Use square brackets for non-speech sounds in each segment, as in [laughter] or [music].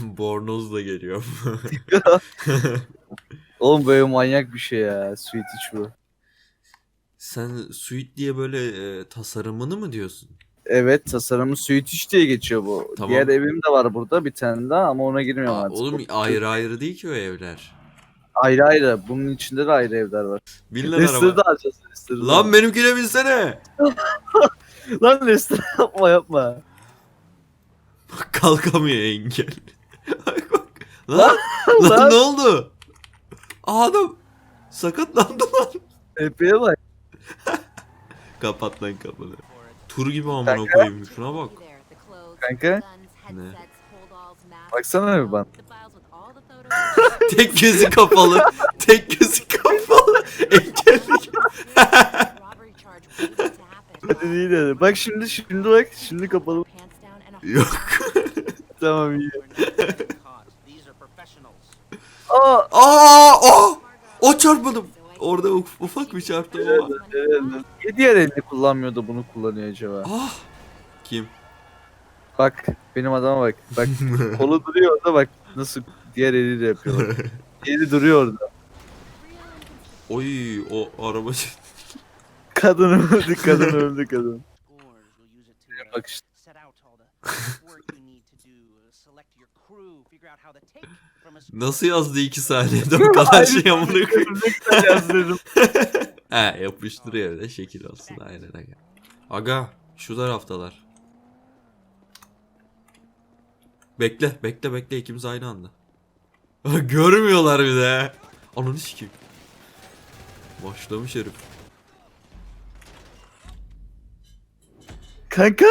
[laughs] Bornozla geliyorum. [laughs] Oğlum böyle manyak bir şey ya. Sweet iç bu. Sen suite diye böyle e, tasarımını mı diyorsun? Evet tasarımı Sweet iç diye geçiyor bu. Tamam. Diğer evim de var burada bir tane daha ama ona girmiyorum Aa, artık. oğlum ayrı ayrı değil ki o evler. Ayrı ayrı. Bunun içinde de ayrı evler var. Bin lira Lester'ı araba. da alacağız. Lester'ı da. Lan benimkine binsene. [laughs] Lan Lester yapma yapma. Kalkamıyor engel. Lan, lan, [laughs] Lan. ne oldu? Aa, Adam sakatlandı lan. Epey'e bak. [laughs] Kapat lan kapını. Tur gibi amına koyayım şuna bak. Kanka. Ne? Baksana bir bana. [laughs] Tek gözü kapalı. Tek gözü kapalı. Engelli. Hadi değil hadi. Bak şimdi şimdi bak. Şimdi kapalı. Yok. Tamam iyi. Aa. Aa, o. O çarpmadım. Orada uf- ufak bir çarptım ama. Niye diğer elini kullanmıyor da bunu kullanıyor acaba? Ah. Kim? Bak benim adama bak. Bak [laughs] kolu duruyor orada bak. Nasıl diğer eliyle yapıyorlar. Eli duruyor orada. Oy o arabacı. Kadın öldü kadın öldü kadın. Bak işte. [laughs] [laughs] Nasıl yazdı iki saniyede bu [laughs] kadar şey amına koyayım. Yazdırdım. He [laughs] yapıştırıyor öyle şekil olsun aynen aga. Aga şu taraftalar. Bekle bekle bekle ikimiz aynı anda. Görmüyorlar bir de. Ananı sikeyim. Başlamış herif. Kanka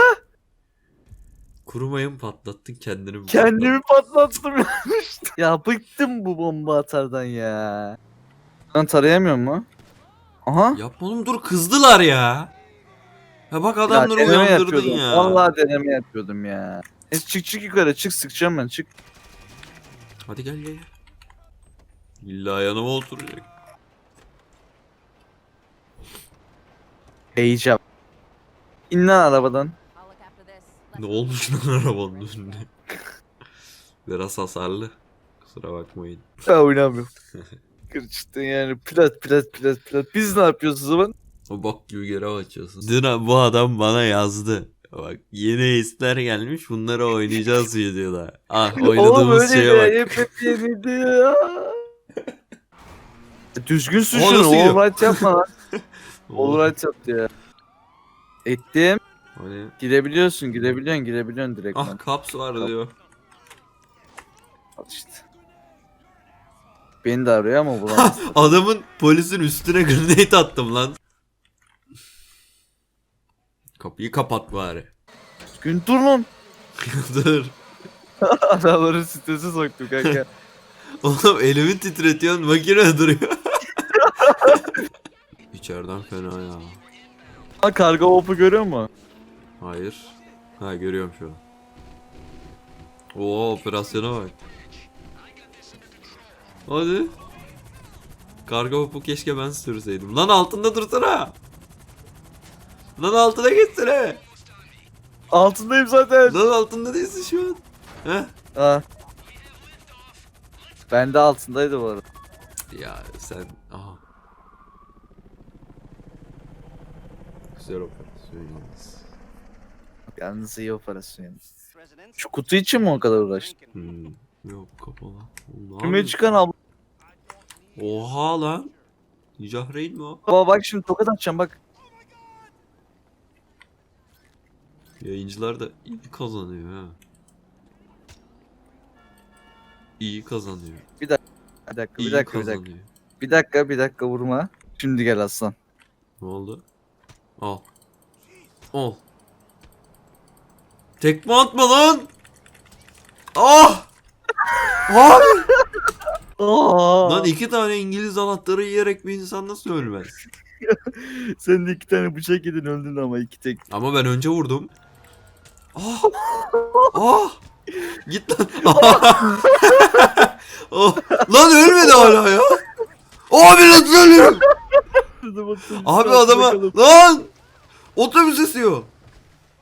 Kurumayı mı patlattın kendini mi kendimi patlattım ya. [laughs] ya bıktım bu bomba atardan ya. Lan tarayamıyor mu? Aha. patlattın? Yapma oğlum dur kızdılar ya. Ya bak adamları deneme uyandırdın yapıyordum. ya. Vallahi deneme yapıyordum ya. E, çık çık yukarı çık sıkacağım ben çık. Hadi gel gel. İlla yanıma oturacak. Heyecan. İn lan arabadan. Ne olmuş lan arabanın önünde? Biraz hasarlı. Kusura bakmayın. Ben oynamıyorum. [laughs] Kırçtın yani plat plat plat plat. Biz ne yapıyoruz o zaman? O bok gibi görev açıyorsun. Dün bu adam bana yazdı. Bak yeni hisler gelmiş bunları oynayacağız diyorlar. Ah Oğlum oynadığımız şeye bak. hep hep yenildi ya. [laughs] Düzgün suçun. All right yapma lan. [laughs] All right yaptı ya. Ettim. Hani, Girebiliyorsun, girebiliyorsun, girebiliyorsun direkt. ah kaps var diyor. Al işte. Beni de arıyor ama bulamaz. [laughs] Adamın polisin üstüne grenade attım lan. Kapıyı kapat bari. Gün dur lan. [laughs] Dur. [laughs] Adamları strese soktu kanka. Oğlum elimi titretiyorsun makine duruyor. İçeriden fena ya. Ha karga hopu görüyor musun? Hayır. Ha görüyorum şu an. Oo operasyona bak. Hadi. Karga hopu keşke ben sürseydim. Lan altında dursana. Lan altına geçsene. Altındayım zaten. Lan altında değilsin şu an. Heh. Ha. Ben de altındaydı bu arada. Ya sen... Aha. Güzel operasyon yalnız. Yalnız iyi operasyon. yani. Şu kutu için mi o kadar uğraştın? Hmm. Yok kapalı. Ne Küme çıkan abla. Oha lan. Cahreyn mi o? Baba bak şimdi tokat atacağım bak. Yayıncılar da iyi kazanıyor ha. İyi kazanıyor. Bir dakika bir dakika İyi bir dakika. kazanıyor. Bir dakika bir dakika vurma. Şimdi gel aslan. Ne oldu? Al. Al. Tekme atma lan! Ah! Abi! Aa! Lan iki tane İngiliz anahtarı yiyerek bir insan nasıl ölmez? [laughs] Sen de iki tane bıçak yedin öldün ama iki tek. Ama ben önce vurdum. Ah! [laughs] Ah! Git lan. oh. [laughs] Lan ölmedi hala ya. Abi nasıl ölüyorum? Abi adama lan otobüs esiyor.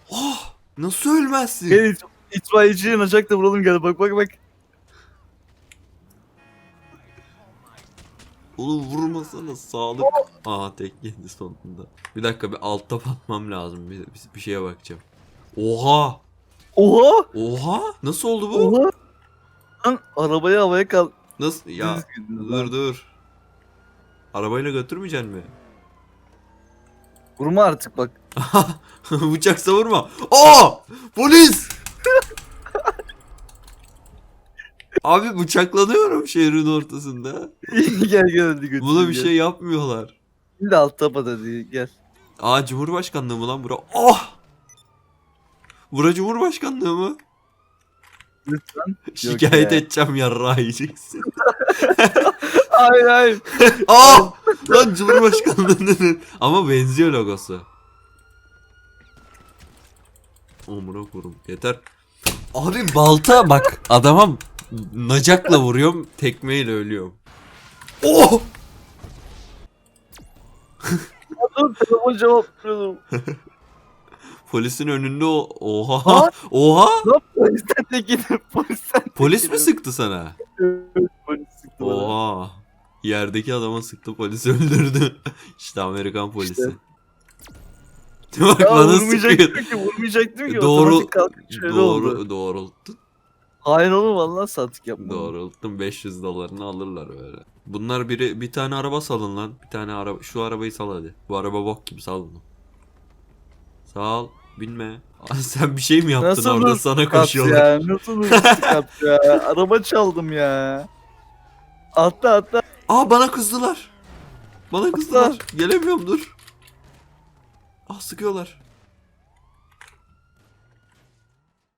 Oh! Nasıl ölmezsin? Gel it itfaiyeci yanacak da vuralım gel bak bak bak. Oğlum vurmasana sağlık. Oh. Aha tek yedi sonunda. Bir dakika bir altta batmam lazım. Bir, bir, bir şeye bakacağım. Oha! Oha! Oha! Nasıl oldu bu? Oha! Lan arabayı havaya kal. Nasıl? Ya dur dur. Arabayla götürmeyeceksin mi? Vurma artık bak. [laughs] Bıçak savurma. Aa! Polis! Abi bıçaklanıyorum şehrin ortasında. [laughs] gel gel hadi götür. Buna bir şey yapmıyorlar. Şimdi alt tapa hadi gel. Aa Cumhurbaşkanlığı mı lan bura? Oh! Bura Cumhurbaşkanlığı mı? Lütfen. [laughs] Şikayet ya. edeceğim yarrağı yiyeceksin. Hayır hayır. Aa! lan Cumhurbaşkanlığının ama benziyor logosu. Amına kurum. Yeter. Abi balta bak adama nacakla vuruyorum tekmeyle ölüyorum. Oh! [laughs] Telefon cevap veriyorum. Polisin önünde o. Oha! Oha! Lan polisten de gidip polisten Polis mi sıktı sana? Polis sıktı bana. Oha. Yerdeki adama sıktı polis öldürdü. [laughs] işte Amerikan polisi. İşte. Bak Ya bana vurmayacaktım sıkıyor. ki vurmayacaktım ki. Doğru Otomatik kalkıp şöyle oldu. doğru doğrulttun. Hayır oğlum vallahi satık yapma. Doğrulttun 500 dolarını alırlar böyle. Bunlar biri bir tane araba salın lan. Bir tane araba şu arabayı sal hadi. Bu araba bok gibi sal bunu. Sal binme. [laughs] Aa, Sen bir şey mi yaptın Nasıl orada sana kap koşuyorlar. Ya, nasıl hırsız kap ya? [laughs] Araba çaldım ya. Atla atla. Aa bana kızdılar. Bana kızdılar. Gelemiyorum dur. Ah sıkıyorlar.